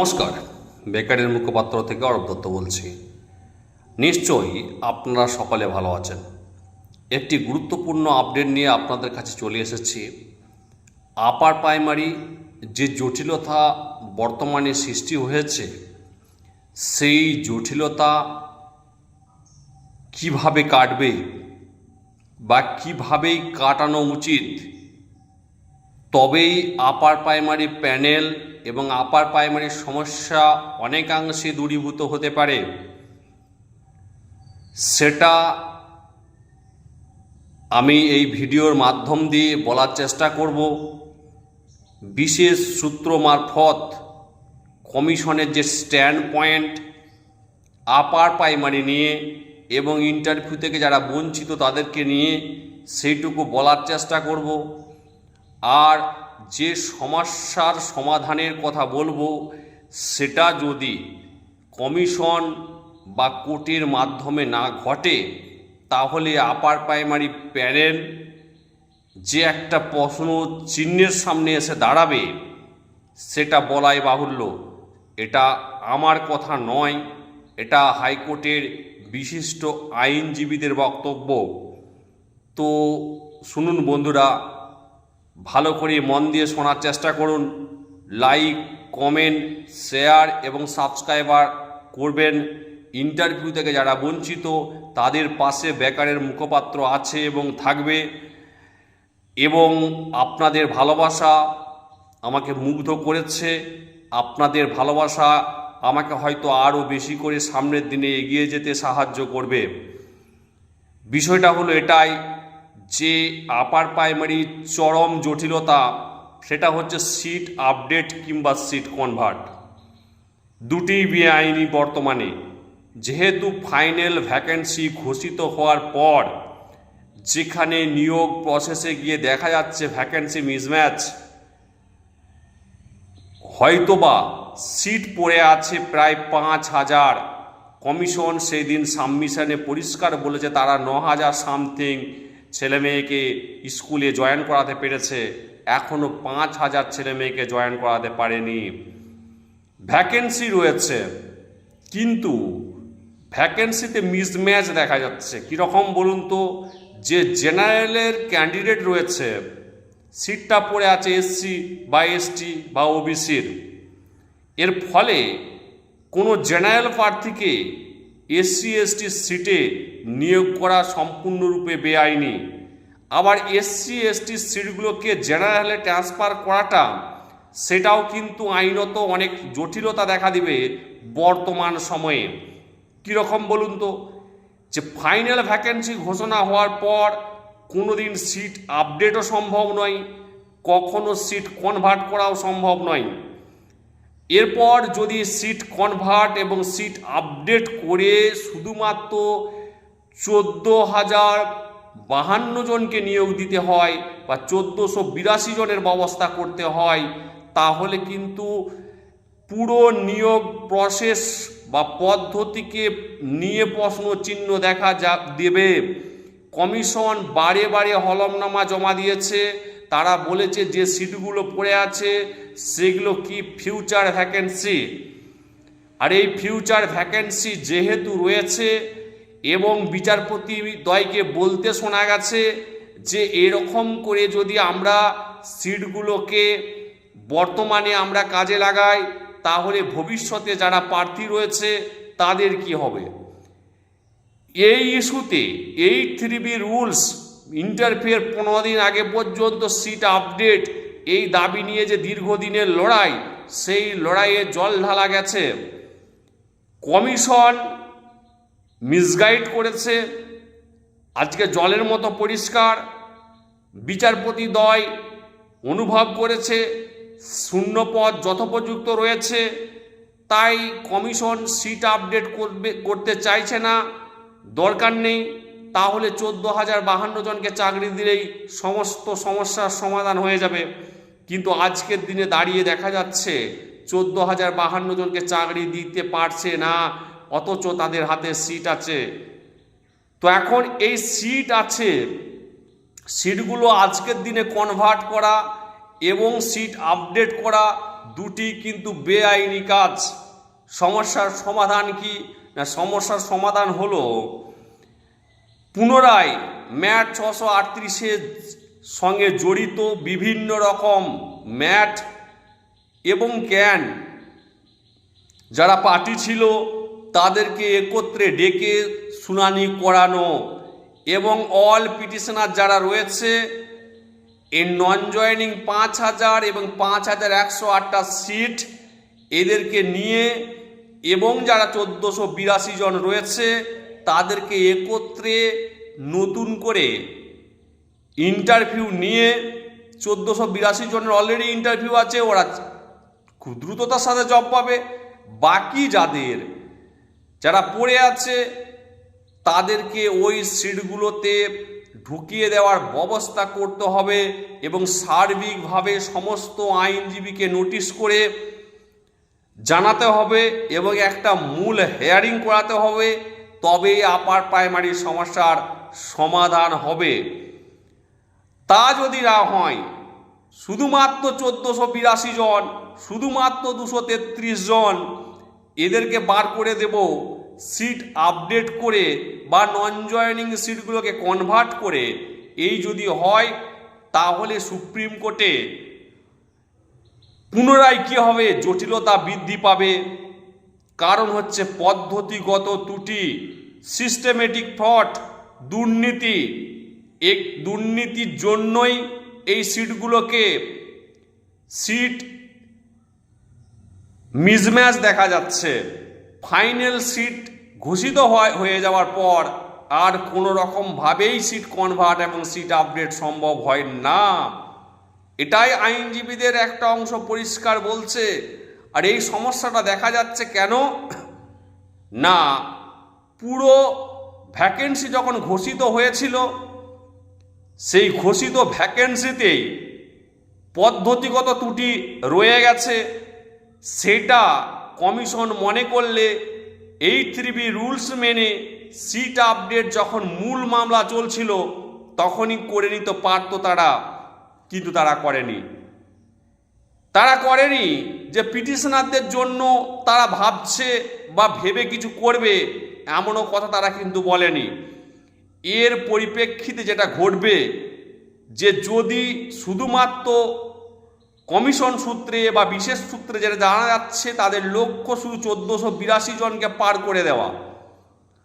নমস্কার। বেকারের মুখপাত্র থেকে অরব দত্ত বলছি। নিশ্চয়ই আপনারা সকলে ভালো আছেন। একটি গুরুত্বপূর্ণ আপডেট নিয়ে আপনাদের কাছে চলে এসেছি। আপার প্রাইমারি যে জটিলতা বর্তমানে সৃষ্টি হয়েছে, সেই জটিলতা কীভাবে কাটবে বা কিভাবেই কাটানো উচিত, তবেই আপার প্রাইমারি প্যানেল এবং আপার প্রাইমারির সমস্যা অনেকাংশে দূরীভূত হতে পারে। সেটা আমি এই ভিডিওর মাধ্যম দিয়ে বলার চেষ্টা করব। বিশেষ সূত্র মারফত কমিশনের যে স্ট্যান্ড পয়েন্ট আপার প্রাইমারি নিয়ে এবং ইন্টারভিউ থেকে যারা বঞ্চিত তাদেরকে নিয়ে সেইটুকু বলার চেষ্টা করব। আর যে সমস্যার সমাধানের কথা বলব, সেটা যদি কমিশন বা কোর্টের মাধ্যমে না ঘটে, তাহলে আপার প্রাইমারি প্যানেল যে একটা প্রশ্ন চিহ্নের সামনে এসে দাঁড়াবে, সেটা বলাই বাহুল্য। এটা আমার কথা নয়, এটা হাইকোর্টের বিশিষ্ট আইনজীবীদের বক্তব্য। তো শুনুন বন্ধুরা ভালো করে মন দিয়ে শোনার চেষ্টা করুন লাইক কমেন্ট শেয়ার এবং সাবস্ক্রাইবার করবেন। ইন্টারভিউ থেকে যারা বঞ্চিত, তাদের পাশে বেকারের মুখপাত্র আছে এবং থাকবে। এবং আপনাদের ভালোবাসা আমাকে মুগ্ধ করেছে। আপনাদের ভালোবাসা আমাকে হয়তো আরও বেশি করে সামনের দিনে এগিয়ে যেতে সাহায্য করবে। বিষয়টা হলো এটাই যে আপার প্রাইমারি চরম জটিলতা, সেটা হচ্ছে সিট আপডেট কিংবা সিট কনভার্ট দুটি বেআইনি বর্তমানে। যেহেতু ফাইনাল ভ্যাকেন্সি ঘোষিত হওয়ার পর, যেখানে নিয়োগ প্রসেসে গিয়ে দেখা যাচ্ছে ভ্যাকেন্সি মিসম্যাচ হয়তোবা সিট পড়ে আছে প্রায় পাঁচ হাজার। কমিশন সেই দিন সাবমিশনে পরিষ্কার বলেছে তারা ন হাজার সামথিং ছেলে মেয়েকে স্কুলে জয়েন করাতে পেরেছে এখনও পাঁচ হাজার ছেলে মেয়েকে জয়েন করাতে পারেনি। ভ্যাকেন্সি রয়েছে, কিন্তু ভ্যাকেন্সিতে মিসম্যাচ দেখা যাচ্ছে। কীরকম বলুন তো, যে জেনারেলের ক্যান্ডিডেট রয়েছে, সিটটা পড়ে আছে এসসি বা এসটি বা ওবিসির এর ফলে কোনো জেনারেল প্রার্থীকে এসসি, এসটি সিটে নিয়োগ করা সম্পূর্ণরূপে বেআইনি। আবার এসসি, এসটি সিটগুলোকে জেনারেলে ট্রান্সফার করাটা, সেটাও কিন্তু আইনত অনেক জটিলতা দেখা দিবে বর্তমান সময়ে। কীরকম বলুন তো? যে ফাইনাল ভ্যাকেন্সি ঘোষণা হওয়ার পর কোনো দিন সিট আপডেটও সম্ভব নয়, কখনো সিট কনভার্ট করাও সম্ভব নয়। এরপর যদি সিট কনভার্ট এবং সিট আপডেট করে শুধুমাত্র চোদ্দ হাজার বাহান্ন জনকে নিয়োগ দিতে হয় বা চোদ্দোশো বিরাশি জনের ব্যবস্থা করতে হয়, তাহলে কিন্তু পুরো নিয়োগ প্রসেস বা পদ্ধতিকে নিয়ে প্রশ্ন চিহ্ন দেখা যা, দেবে। কমিশন বারে বারে হলমনামা জমা দিয়েছে, তারা বলেছে যে সিটগুলো পড়ে আছে সেগুলো কি ফিউচার ভ্যাকেন্সি আর এই ফিউচার ভ্যাকেন্সি যেহেতু রয়েছে, এবং বিচারপতি দ্বয়কে বলতে শোনা গেছে যে এরকম করে যদি আমরা সিটগুলোকে বর্তমানে আমরা কাজে লাগাই, তাহলে ভবিষ্যতে যারা প্রার্থী রয়েছে, তাদের কি হবে? এই ইস্যুতে eight three B rules interfere পনেরো দিন আগে পর্যন্ত সিট আপডেট এই দাবি নিয়ে যে দীর্ঘদিনের লড়াই, সেই লড়াইয়ে জল ঢালা গেছে। কমিশন মিসগাইড করেছে। আজকে জলের মতো পরিষ্কার। বিচারপতি দয় অনুভব করেছে। শূন্যপদ যথোপযুক্ত রয়েছে। তাই কমিশন সিট আপডেট করবে, করতে চাইছে না। দরকার নেই। তাহলে চোদ্দ হাজার বাহান্ন জনকে চাকরি দিলেই সমস্ত সমস্যার সমাধান হয়ে যাবে। কিন্তু আজকের দিনে দাঁড়িয়ে দেখা যাচ্ছে চোদ্দ হাজার বাহান্ন জনকে চাকরি দিতে পারছে না, অথচ তাদের হাতে সিট আছে। তো এখন এই সিট আছে, সিটগুলো আজকের দিনে কনভার্ট করা এবং সিট আপডেট করা দুটি কিন্তু বেআইনি কাজ। সমস্যার সমাধান কি? না, সমস্যার সমাধান হলো পুনরায় ম্যাট ছশো আটত্রিশের সঙ্গে জড়িত বিভিন্ন রকম ম্যাট এবং ক্যান যারা পার্টি ছিল, তাদেরকে একত্রে ডেকে শুনানি করানো এবং অল পিটিশনার যারা রয়েছে, এর নন জয়নিং পাঁচ হাজার এবং পাঁচ হাজার একশো আটটা সিট এদেরকে নিয়ে এবং যারা চোদ্দোশো বিরাশি জন রয়েছে তাদেরকে একত্রে নতুন করে ইন্টারভিউ নিয়ে চোদ্দোশো বিরাশি জনের অলরেডি ইন্টারভিউ আছে, ওরা খুব দ্রুততার সাথে জব পাবে। বাকি যাদের, যারা পড়ে আছে, তাদেরকে ওই সিটগুলোতে ঢুকিয়ে দেওয়ার ব্যবস্থা করতে হবে এবং সার্বিকভাবে সমস্ত আইনজীবীকে নোটিশ করে জানাতে হবে এবং একটা মূল হেয়ারিং করাতে হবে। তবে আপার প্রাইমারি সমস্যার সমাধান হবে। তা যদি না হয়, শুধুমাত্র চোদ্দোশো বিরাশি জন, শুধুমাত্র দুশো তেত্রিশ জন এদেরকে বার করে দেব সিট আপডেট করে বা নন জয়নিং সিটগুলোকে কনভার্ট করে। এই যদি হয়, তাহলে সুপ্রিম কোর্টে পুনরায় কি হবে? জটিলতা বৃদ্ধি পাবে। কারণ হচ্ছে পদ্ধতিগত ত্রুটি সিস্টেমেটিক ফ্রড দুর্নীতি। এক দুর্নীতির জন্যই এই সিটগুলোকে সিট মিসম্যাচ দেখা যাচ্ছে। ফাইনাল সিট ঘোষিত হয়, হয়ে যাওয়ার পর আর কোনো রকমভাবেই সিট কনভার্ট এবং সিট আপডেট সম্ভব হয় না। এটাই আইনজীবীদের একটা অংশ পরিষ্কার বলছে। আর এই সমস্যাটা দেখা যাচ্ছে কেন? না, পুরো ভ্যাকেন্সি যখন ঘোষিত হয়েছিল, সেই ঘোষিত ভ্যাকেন্সিতেই পদ্ধতিগত ত্রুটি রয়ে গেছে। সেটা কমিশন মনে করলে এই থ্রিবি রুলস মেনে সিট আপডেট যখন মূল মামলা চলছিল, তখনই করে নিতে পারতো তারা, কিন্তু তারা করেনি। তারা করেনি যে পিটিশনারদের জন্য তারা ভাবছে বা ভেবে কিছু করবে, এমনও কথা তারা কিন্তু বলেনি। এর পরিপ্রেক্ষিতে যেটা ঘটবে, যে যদি শুধুমাত্র কমিশন সূত্রে বা বিশেষ সূত্রে যেটা জানা যাচ্ছে, তাদের লক্ষ্য শুধু চোদ্দোশো বিরাশি জনকে পার করে দেওয়া।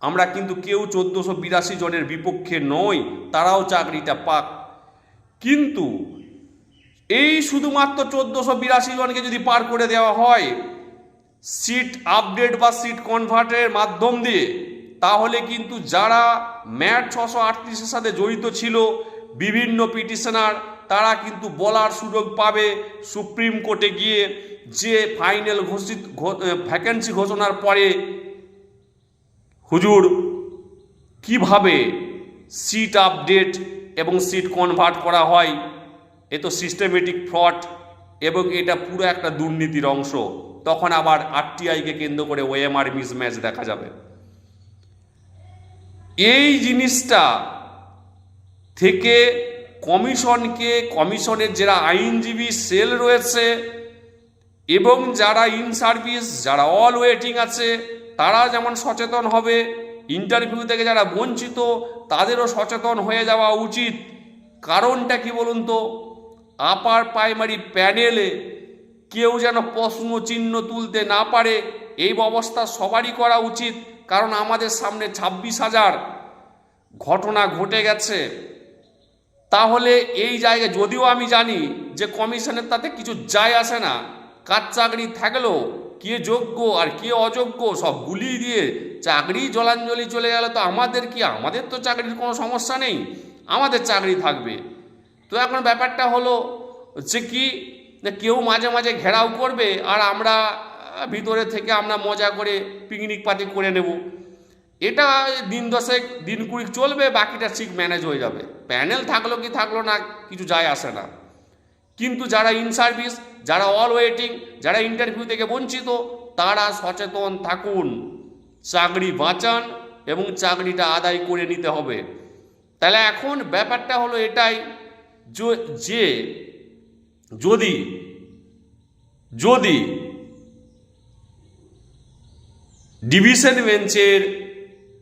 আমরা কিন্তু কেউ চোদ্দোশো বিরাশি জনের বিপক্ষে নই, তারাও চাকরিটা পাক। কিন্তু এই শুধুমাত্র চোদ্দোশো বিরাশি জনকে যদি পার করে দেওয়া হয় সিট আপডেট বা সিট কনভার্টের মাধ্যম দিয়ে, তাহলে কিন্তু যারা ম্যাট ছশো আটত্রিশের সাথে জড়িত ছিল, বিভিন্ন পিটিশনার, তারা কিন্তু বলার সুযোগ পাবে সুপ্রিম কোর্টে গিয়ে যে ফাইনাল ঘোষিত ভ্যাকেন্সি ঘোষণার পরে, হুজুর, কীভাবে সিট আপডেট এবং সিট কনভার্ট করা হয়? এ তো সিস্টেমেটিক ফ্রড এবং এটা পুরো একটা দুর্নীতির অংশ। তখন আবার আরটিআইকে কেন্দ্র করে ওএমআর মিসম্যাচ দেখা যাবে। এই জিনিসটা থেকে কমিশনকে কমিশনের যারা আইনজীবী সেল রয়েছে এবং যারা ইন সার্ভিস যারা অল ওয়েটিং আছে, তারা যেমন সচেতন হবে ইন্টারভিউ থেকে যারা বঞ্চিত, তাদেরও সচেতন হয়ে যাওয়া উচিত। কারণটা কি বলুন তো? আপার প্রাইমারি প্যানেলে কেউ যেন প্রশ্ন চিহ্ন তুলতে না পারে, এই ব্যবস্থা সবারই করা উচিত। কারণ আমাদের সামনে ছাব্বিশ হাজার ঘটনা ঘটে গেছে। তাহলে এই জায়গায় যদিও আমি জানি যে কমিশনের তাতে কিছু যায় আসে না কার চাকরি থাকলেও কে যোগ্য আর কে অযোগ্য সব গুলিয়ে দিয়ে চাকরি জলাঞ্জলি চলে গেলে তো আমাদের কি, আমাদের তো চাকরির কোনো সমস্যা নেই, আমাদের চাকরি থাকবে। তো এখন ব্যাপারটা হলো যে কি কেউ মাঝে মাঝে ঘেরাও করবে আর আমরা ভিতরে থেকে আমরা মজা করে পিকনিক পার্টি করে নেব। এটা দিন দশেক, দিন কুড়ি চলবে, বাকিটা ঠিক ম্যানেজ হয়ে যাবে। প্যানেল থাকল কি থাকল না, কিছু যায় আসে না। কিন্তু যারা ইন সার্ভিস যারা অল ওয়েটিং যারা ইন্টারভিউ থেকে বঞ্চিত, তারা সচেতন থাকুন। চাকরি বাঁচান এবং চাকরিটা আদায় করে নিতে হবে। তাহলে এখন ব্যাপারটা হলো এটাই য- যদি যদি ডিভিশন বেঞ্চের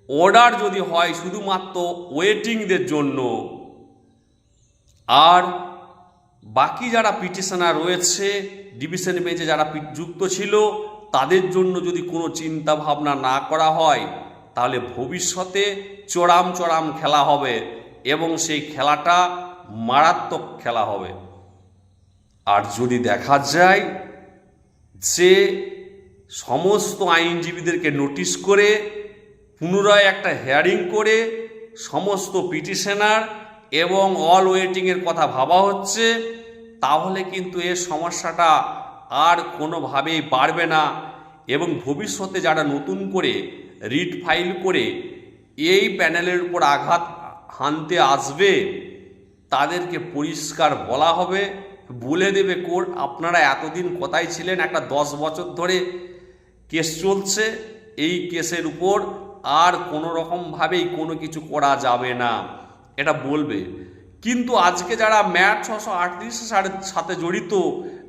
অর্ডার যদি হয় শুধুমাত্র ওয়েটিংদের জন্য, আর বাকি যারা পিটিশনার রয়েছে, ডিভিশন বেঞ্চে যারা যুক্ত ছিল, তাদের জন্য যদি কোনো চিন্তা ভাবনা না করা হয়, তাহলে ভবিষ্যতে চড়াম চড়াম খেলা হবে এবং সেই খেলাটা মারাত্মক খেলা হবে। আর যদি দেখা যায় যে সমস্ত আইনজীবীদেরকে নোটিশ করে, পুনরায় একটা হেয়ারিং করে, সমস্ত পিটিশনার এবং অল ওয়েটিংয়ের কথা ভাবা হচ্ছে, তাহলে কিন্তু এর সমস্যাটা আর কোনোভাবেই বাড়বে না এবং ভবিষ্যতে যারা নতুন করে রিট ফাইল করে এই প্যানেলের উপর আঘাত হানতে আসবে তাদেরকে পরিষ্কার বলা হবে, বলে দেবে কোর্ট, আপনারা এতদিন কোথায় ছিলেন? একটা দশ বছর ধরে কেস চলছে, এই কেসের উপর আর কোনো রকমভাবেই কোনো কিছু করা যাবে না। এটা বলবে। কিন্তু আজকে যারা ম্যাট ছশো আটত্রিশের সাথে জড়িত,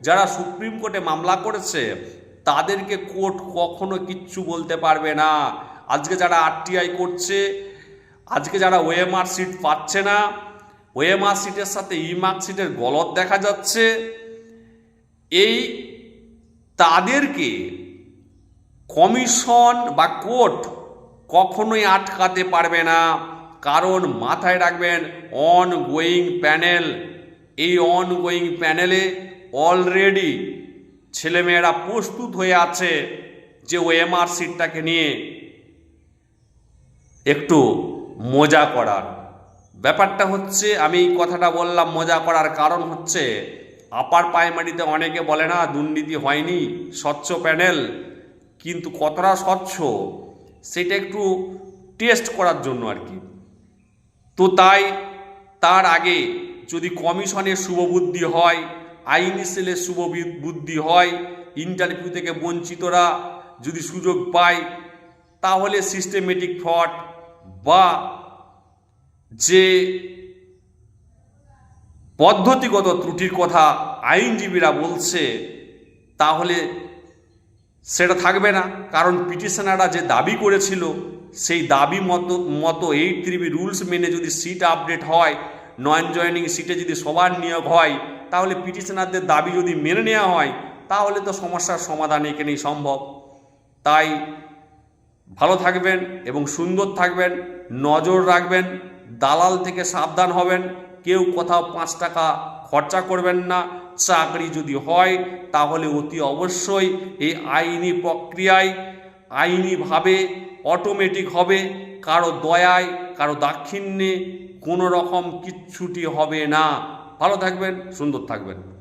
যারা সুপ্রিম কোর্টে মামলা করেছে, তাদেরকে কোর্ট কখনো কিচ্ছু বলতে পারবে না। আজকে যারা আরটিআই করছে, আজকে যারা ওএমআর সিট পাচ্ছে না সিটের সাথে ই মার্কশিটের গলত দেখা যাচ্ছে। এই তাদেরকে কমিশন বা কোর্ট কখনোই আটকাতে পারবে না। কারণ মাথায় রাখবেন অন গোয়িং প্যানেল এই অন গোয়িং প্যানেলে অলরেডি ছেলেমেয়েরা প্রস্তুত হয়ে আছে যে ওএমআর সিটটাকে নিয়ে একটু মজা করার। ব্যাপারটা হচ্ছে, আমি কথাটা বললাম, মজা করার কারণ হচ্ছে, আপার প্রাইমারিতে অনেকে বলে না, দুর্নীতি হয়নি, স্বচ্ছ প্যানেল, কিন্তু কতটা স্বচ্ছ, সেটা একটু টেস্ট করার জন্য আর কি। তো তাই, তার আগে যদি কমিশনের শুভবুদ্ধি হয়, আইনি সেলের শুভ বুদ্ধি হয় ইন্টারভিউ থেকে বঞ্চিতরা যদি সুযোগ পায়, তাহলে সিস্টেমেটিক ফ্রড বা যে পদ্ধতিগত ত্রুটির কথা আইনজীবীরা বলছে, তাহলে সেটা থাকবে না। কারণ পিটিশনাররা যে দাবি করেছিল, সেই দাবি মতো মতো এইট থ্রিবি রুলস মেনে যদি সিট আপডেট হয়, নন জয়নিং সিটে যদি সবার নিয়োগ হয়, তাহলে পিটিশনারদের দাবি যদি মেনে নেওয়া হয়, তাহলে তো সমস্যার সমাধান এখানেই সম্ভব। তাই ভালো থাকবেন এবং সুন্দর থাকবেন, নজর রাখবেন। দালাল থেকে সাবধান হবেন। কেউ কোথাও পাঁচ টাকা খরচা করবেন না। চাকরি যদি হয়, তাহলে অতি অবশ্যই এই আইনি প্রক্রিয়ায় আইনিভাবে অটোমেটিক হবে। কারও দয়ায়, কারও দাক্ষিণ্যে কোনো রকম কিচ্ছুটি হবে না। ভালো থাকবেন, সুন্দর থাকবেন।